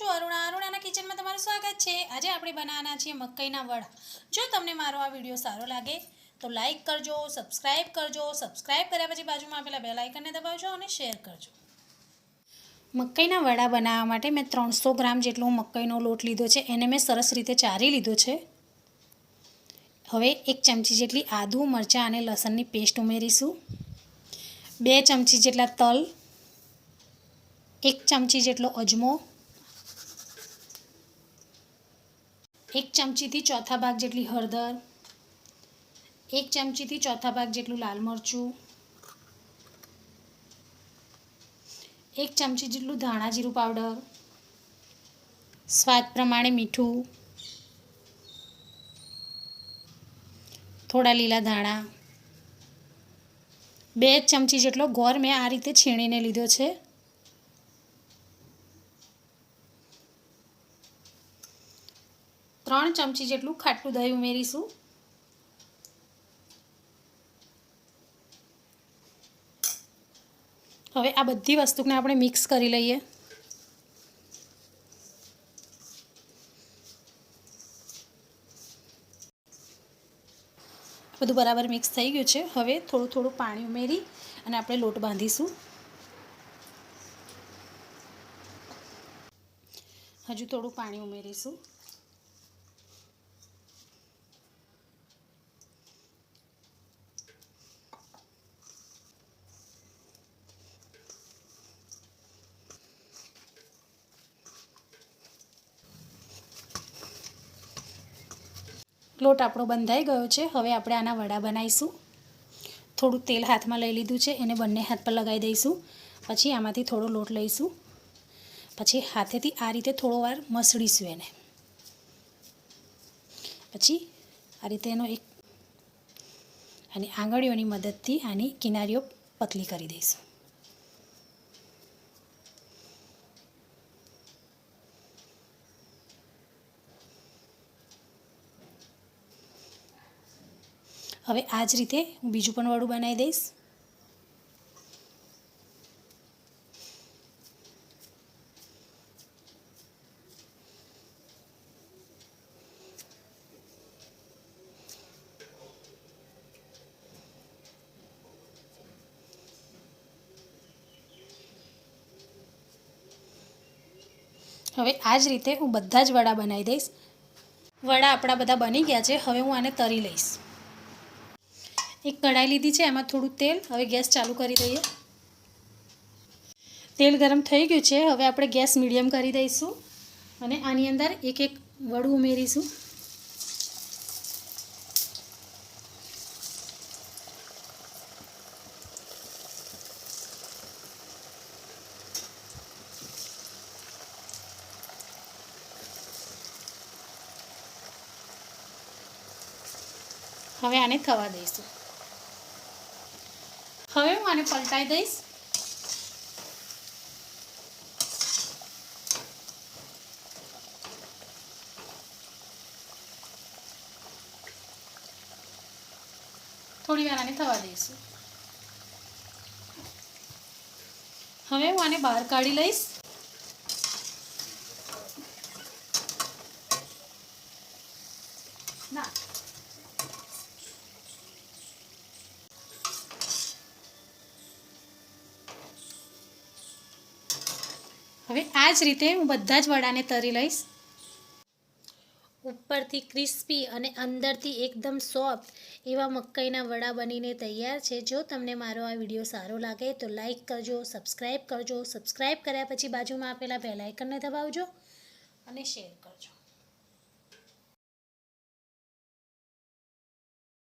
છું, અરુણા. અરુણાના કિચનમાં તમારું સ્વાગત છે. આજે આપણે બનાવવાના છીએ મકાઈના વડા. જો તમને મારો આ વીડિયો સારો લાગે, તો લાઇક કરજો, સબસ્ક્રાઇબ કરજો, સબસ્ક્રાઇબ કર્યા પછી બાજુમાં આપેલા બેલ આઇકનને દબાવજો અને શેર કરજો. મકાઈના વડા બનાવવા માટે મેં ત્રણસો ગ્રામ જેટલો મકાઈનો લોટ લીધો છે. એને મેં સરસ રીતે ચારી લીધો છે. હવે એક ચમચી જેટલી આદુ, મરચાં અને લસણની પેસ્ટ ઉમેરીશું. બે ચમચી જેટલા તલ, એક ચમચી જેટલો અજમો એક ચમચીથી ચોથા ભાગ જેટલી હળદર, એક ચમચીથી ચોથા ભાગ જેટલું લાલ મરચું, એક ચમચી જેટલું ધાણા જીરું પાવડર, સ્વાદ પ્રમાણે મીઠું, થોડા લીલા ધાણા, બે ચમચી જેટલો ગોળ મેં આ રીતે છીણીને લીધો છે. ત્રણ ચમચી જેટલું ખાટું દહીં ઉમેરીશું. હવે આ બધી વસ્તુને આપણે મિક્સ કરી લઈએ. બધું બરાબર મિક્સ થઈ ગયું છે. હવે થોડું થોડું પાણી ઉમેરી અને આપણે લોટ બાંધીશું. હજુ થોડું પાણી ઉમેરીશું. લોટ આપણો બંધાઈ ગયો છે. હવે આપણે આના વડા બનાવીશું. થોડું તેલ હાથમાં લઈ લીધું છે. એને બંને હાથ પર લગાવી દઈશું. પછી આમાંથી થોડો લોટ લઈશું. પછી હાથેથી આ રીતે થોડો વાર મસળીશું એને. પછી આ રીતે એનો એક અને આંગળીઓની મદદથી આની કિનારીઓ પતલી કરી દઈશું. હવે આ જ રીતે હું બીજું પણ વડું બનાવી દઈશ. હવે આ જ રીતે હું બધા જ વડા બનાવી દઈશ. વડા આપણા બધા બની ગયા છે. હવે હું આને તરી લઈશ. એક કઢાઈ લીધી છે, એમાં થોડું તેલ. હવે ગેસ ચાલુ કરી દઈએ. તેલ ગરમ થઈ ગયું છે, હવે આપણે ગેસ મીડિયમ કરી દઈશું અને આની અંદર એક એક વડું ઉમેરીશું. હવે આને થવા દઈશું. હવે હું આને પલટાઈ દઈશ. થોડી વાર આને થવા દઈશું. હવે હું આને બહાર કાઢી લઈશ. ના. હવે આ જ રીતે હું બધા જ વડાને તરી લઈશ. ઉપરથી ક્રિસ્પી અને અંદરથી એકદમ સોફ્ટ એવા મકાઈના વડા બનીને તૈયાર છે. જો તમને મારો આ વીડિયો સારો લાગે તો લાઈક કરજો, સબસ્ક્રાઈબ કરજો. સબસ્ક્રાઈબ કર્યા પછી બાજુમાં આપેલા બેલાઇકનને દબાવજો અને શેર કરજો.